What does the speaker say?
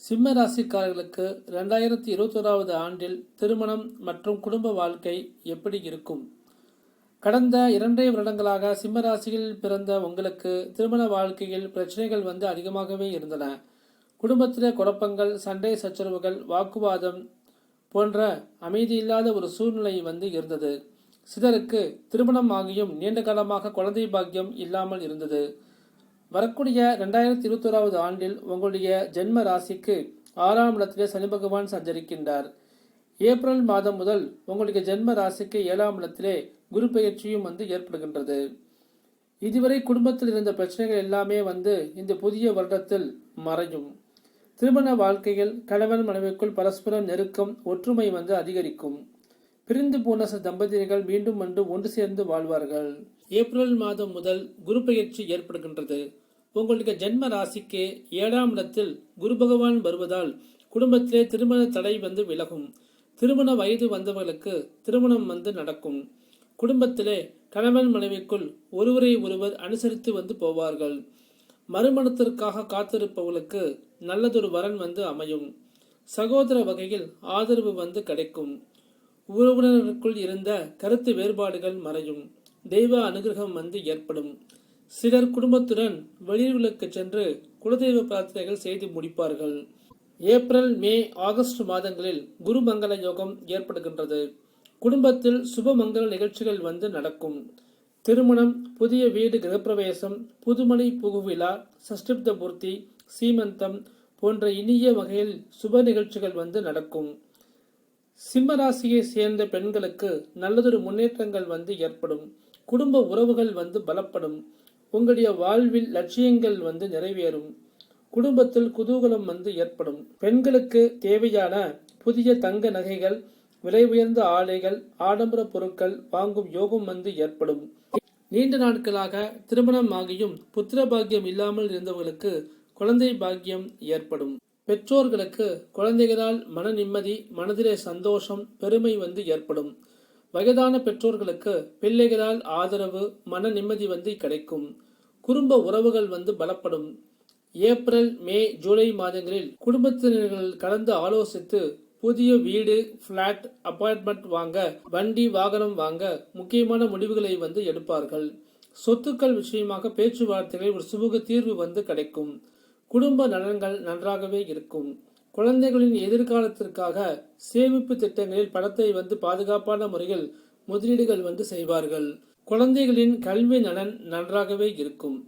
சிம்ம ராசிக்காரர்களுக்கு ரெண்டாயிரத்தி இருபத்தோராவது ஆண்டில் திருமணம் மற்றும் குடும்ப வாழ்க்கை எப்படி இருக்கும்? கடந்த இரண்டரை வருடங்களாக சிம்ம ராசியில் பிறந்த உங்களுக்கு திருமண வாழ்க்கையில் பிரச்சனைகள் வந்து அதிகமாகவே இருந்தன. குடும்பத்திலே குழப்பங்கள் சண்டை சச்சரவுகள் வாக்குவாதம் போன்ற அமைதியில்லாத ஒரு சூழ்நிலை வந்து இருந்தது. சிலருக்கு திருமணம் ஆகியும் நீண்ட காலமாக குழந்தை பாக்கியம் இல்லாமல் இருந்தது. வரக்கூடிய ரெண்டாயிரத்தி இருபத்தோராவது ஆண்டில் உங்களுடைய ஜென்ம ராசிக்கு ஆறாம் இடத்திலே சனி பகவான் சஞ்சரிக்கின்றார். ஏப்ரல் மாதம் முதல் உங்களுடைய ஜென்ம ராசிக்கு ஏழாம் இடத்திலே குரு பெயர்ச்சியும் வந்து ஏற்படுகின்றது. இதுவரை குடும்பத்தில் இருந்த பிரச்சனைகள் எல்லாமே வந்து இந்த புதிய வருடத்தில் மறையும். திருமண வாழ்க்கையில் கணவன் மனைவிக்குள் பரஸ்பர நெருக்கம் ஒற்றுமை வந்து அதிகரிக்கும். பிரிந்து போன தம்பதியர்கள் மீண்டும் வந்து ஒன்று சேர்ந்து வாழ்வார்கள். ஏப்ரல் மாதம் முதல் குரு பெயர்ச்சி ஏற்படுகின்றது. உங்களுடைய ஜென்ம ராசிக்கு ஏழாம் இடத்தில் குரு பகவான் வருவதால் குடும்பத்திலே திருமண தடை வந்து விலகும். திருமண வயது வந்தவர்களுக்கு திருமணம் வந்து நடக்கும். குடும்பத்திலே கணவன் மனைவிக்குள் ஒருவரை ஒருவர் அனுசரித்து வந்து போவார்கள். மறுமணத்திற்காக காத்திருப்பவர்களுக்கு நல்லதொரு வரன் வந்து அமையும். சகோதர வகையில் ஆதரவு வந்து கிடைக்கும். உறவினருக்குள் இருந்த கருத்து வேறுபாடுகள் மறையும். தெய்வ அனுகிரகம் வந்து ஏற்படும். சிலர் குடும்பத்துடன் வெளியூர்களுக்கு சென்று குலதெய்வ பிரார்த்தனைகள் செய்து முடிப்பார்கள். ஏப்ரல் மே ஆகஸ்ட் மாதங்களில் குரு மங்கள யோகம் ஏற்படுகின்றது. குடும்பத்தில் சுபமங்கள நிகழ்ச்சிகள் வந்து நடக்கும். திருமணம் புதிய வீடு கிரகப்பிரவேசம் புதுமனை புகுவிழா சஷ்டிப்த பூர்த்தி சீமந்தம் போன்ற இனிய வகையில் சுப நிகழ்ச்சிகள் வந்து நடக்கும். சிம்ம ராசியை சேர்ந்த பெண்களுக்கு நல்லதொரு முன்னேற்றங்கள் வந்து ஏற்படும். குடும்ப உறவுகள் வந்து பலப்படும். உங்களுடைய வாழ்வில் லட்சியங்கள் வந்து நிறைவேறும். குடும்பத்தில் குதூகலம் வந்து ஏற்படும். பெண்களுக்கு தேவையான புதிய தங்க நகைகள் விலை உயர்ந்த ஆடைகள் ஆடம்பர பொருட்கள் வாங்கும் யோகம் வந்து ஏற்படும். நீண்ட நாட்களாக திருமணம் ஆகியும் புத்திர பாக்கியம் இல்லாமல் இருந்தவர்களுக்கு குழந்தை பாக்கியம் ஏற்படும். பெற்றோர்களுக்கு குழந்தைகளால் மன நிம்மதி மனதிலே சந்தோஷம் பெருமை வந்து ஏற்படும். வயதான பெற்றோர்களுக்கு பிள்ளைகளால் ஆதரவு மன நிம்மதி வந்து கிடைக்கும். குடும்ப உறவுகள் வந்து பலப்படும். ஏப்ரல் மே ஜூலை மாதங்களில் குடும்பத்தினர்கள் கலந்து ஆலோசித்து புதிய வீடு பிளாட் அப்பார்ட்மெண்ட் வாங்க வண்டி வாகனம் வாங்க முக்கியமான முடிவுகளை வந்து எடுப்பார்கள். சொத்துக்கள் விஷயமாக பேச்சுவார்த்தைகளில் ஒரு சுமூக தீர்வு வந்து கிடைக்கும். குடும்ப நலன்கள் நன்றாகவே இருக்கும். குழந்தைகளின் எதிர்காலத்திற்காக சேமிப்பு திட்டங்களில் பணத்தை வந்து பாதுகாப்பான முறையில் முதலீடுகள் வந்து செய்வார்கள். குழந்தைகளின் கல்வி நலன் நன்றாகவே இருக்கும்.